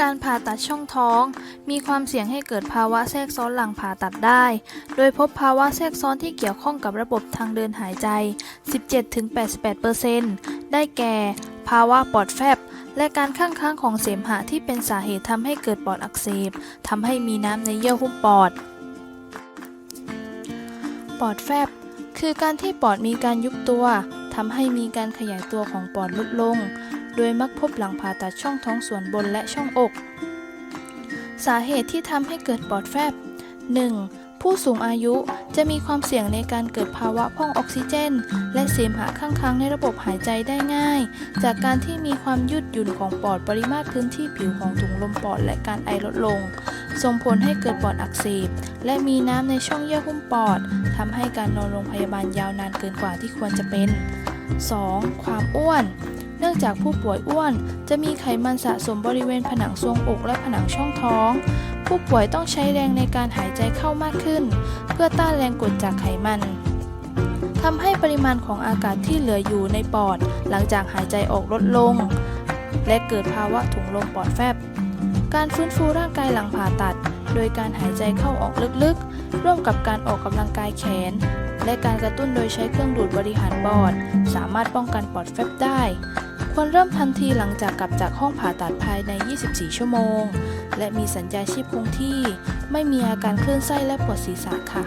การผ่าตัดช่องท้อง มีความเสี่ยงให้เกิดภาวะแทรกซ้อนหลังผ่าตัดได้ โดยพบภาวะแทรกซ้อนที่เกี่ยวข้องกับระบบทางเดินหายใจ 17-88%ได้แก่ ภาวะปอดแฟบ และการข้างค้างของเสมหะที่เป็นสาเหตุทำให้เกิดปอดอักเสบทำให้มีน้ำในเยื่อหุ้มปอด ปอดแฟบ คือการที่ปอดมีการยุบตัว ทำให้มีการขยายตัวของปอดลดลง โดยมักพบหลังผ่าตัดช่องท้องส่วนบนและช่องอก สาเหตุที่ทำให้เกิดปอดแฟบ 1. ผู้สูงอายุจะมีความเสี่ยงในการเกิดภาวะพ่องออกซิเจน และเสมหะข้างค้างในระบบหายใจได้ง่าย จากการที่มีความยืดหยุ่นของปอดปริมาตรพื้นที่ผิวของถุงลมปอดและการไอลดลง ส่งผลให้เกิดปอดอักเสบ และมีน้ำในช่องเยื่อหุ้มปอดทำให้การนอนโรงพยาบาลยาวนานเกินกว่าที่ควรจะเป็น 2. ความอ้วน เนื่องจากผู้ป่วยอ้วนจะมีไขมันสะสมบริเวณผนังทรวงอกและผนังช่องท้อง ผู้ป่วยต้องใช้แรงในการหายใจเข้ามากขึ้น เพื่อต้านแรงกดจากไขมันทำให้ปริมาณของอากาศที่เหลืออยู่ในปอด หลังจากหายใจออกลดลง และเกิดภาวะถุงลมปอดแฟบ การฟื้นฟูร่างกายหลังผ่าตัด โดยการหายใจเข้าออกลึกๆ ร่วมกับการออกกำลังกายแขน และการกระตุ้นโดยใช้เครื่องดูดบริหารปอด สามารถป้องกันปอดแฟบได้ ควรเริ่มทันทีหลังจากกลับจากห้องผ่าตัดภายใน 24 ชั่วโมง และมีสัญญาณชีพคงที่ ไม่มีอาการคลื่นไส้และปวดศีรษะค่ะ